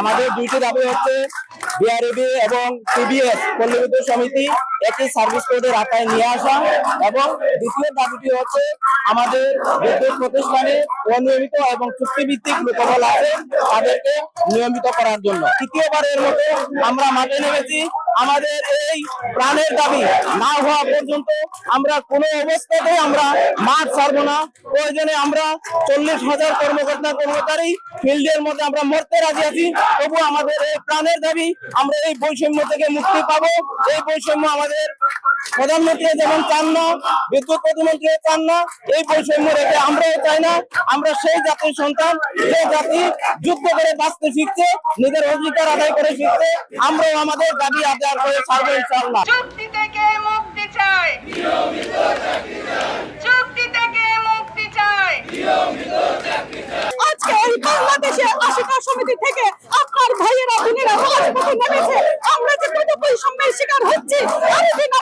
আমাদের দুইটি দাবি হচ্ছে বিআরবি এবং টিবিএস পল্লী বিদ্যুৎ সমিতি একটি সার্ভিস কোডের আওতায় নিয়ে আসা এবং দ্বিতীয় দাবিটি হচ্ছে আমাদের বিদ্যুৎ প্রতিষ্ঠানে অনিয়মিত এবং চুক্তিভিত্তিক লোকবল আছে তাদেরকে নিয়মিত করার জন্য। তৃতীয়বারের মতো আমরা মাঠে নেমেছি। আমাদের এই প্রাণের দাবি না হওয়া পর্যন্ত আমরা কোনো অবস্থাতেই আমরা মাঠ ছাড়বো না। প্রয়োজনে আমরা চল্লিশ হাজার কর্মকর্তা কর্মচারী ফিল্ডের মধ্যে আমরা মরতে রাজি আছি। তবু আমাদের এই প্রাণের দাবি, আমরা এই বৈষম্য থেকে মুক্তি পাবো। এই বৈষম্য আমাদের প্রধানমন্ত্রী যেমন চান না বিদ্যুৎ প্রতিমন্ত্রী চান না এই বৈষম্য রেখে আমরাও চাই না। আমরা সেই জাতির সন্তান যে জাতি যুদ্ধ করে বাঁচতে শিখছে নিজের অধিকার আদায় করে শিখছে। আমরাও আমাদের দাবি আদায় করে ছাড়বো ইনশাআল্লাহ। চুক্তি থেকে মুক্তি চাই। চুক্তি থেকে মুক্তি চাই। আজকে এই বাংলাদেশে আশিকা সমিতি থেকে আপনার ভাইয়েরা বোনেরা রাজপথে নেমেছে। আমরা যে কত বৈষম্যের শিকার হচ্ছি আরেকদিন আমার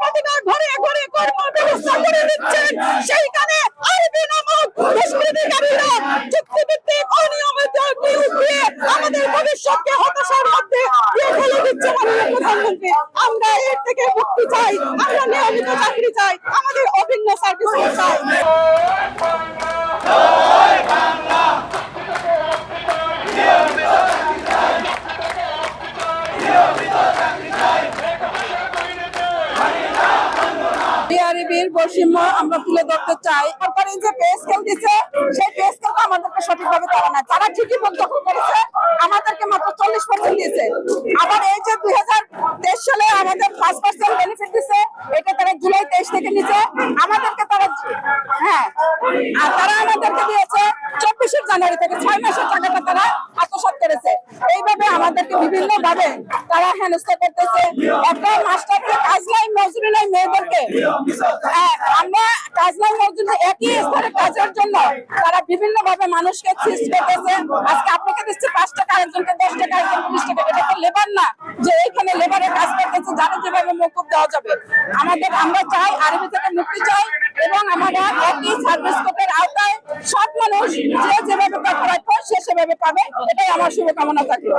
প্রতিটা ঘরে ঘরে কর্ম ব্যবস্থা করে দিচ্ছেন। সেইখানে আরবি নামক দুষ্কৃতিকারীরা চুক্তিভিত্তিক অনিয়মিত নিয়োগ দিয়ে আমাদের ভবিষ্যৎকে হতাশার মধ্যে দিয়ে ফেলে দিচ্ছে মাননীয় প্রধানমন্ত্রী। আমরা এর থেকে মুক্তি চাই, আমরা নিয়মিত চাকরি চাই, আমাদের অভিন্ন সার্ভিস চাই। বিআরবির বৈষম্য আমরা তুলে ধরতে চাই। সরকারি যে পে স্কেল দিচ্ছে সেই পে স্কেলটা আমাদেরকে সঠিকভাবে তারা না তারা ঠিকই দখল করেছে, আমাদেরকে মাত্র চল্লিশ পার্সেন্ট দিয়েছে। আবার এই যে দুই হাজার তেইশ সালে আমাদের পাঁচ পার্সেন্ট বেনিফিট দিচ্ছে এটা তারা জুলাই তেইশ থেকে নিচে আমাদেরকে তারা হ্যাঁ আর তারা আমাদেরকে দিয়েছে চব্বিশের জানুয়ারি থেকে ছয় মাসের টাকাটা তারা আত্মসাৎ করেছে। এইভাবে আমাদেরকে বিভিন্ন ভাবে তারা হেনস্থা করতেছে। একটা মাস্টারকে কাজ নাই মজুরি নাই হ্যাঁ, আমরা কাজ নাই একই স্তরে কাজের জন্য তারা বিভিন্ন ভাবে মানুষকে সিস্ট করতেছে আজকে আপনাকে দিচ্ছে পাঁচ টাকা আরেকজনকে দশ টাকা আরেকজনকে বিশ টাকা। এটা তো লেবার না যে এইখানে লেবারের কাজ করতেছে যারা যেভাবে মকুব দেওয়া যাবে। আমাদের আমরা চাই আরবি থেকে মুক্তি চাই এবং আমরা একই সার্ভিস কোডের আওতায় সব মানুষ যে যেভাবে প্রাপ্য সে সেভাবে পাবে। এটাই আমার শুভকামনা থাকল।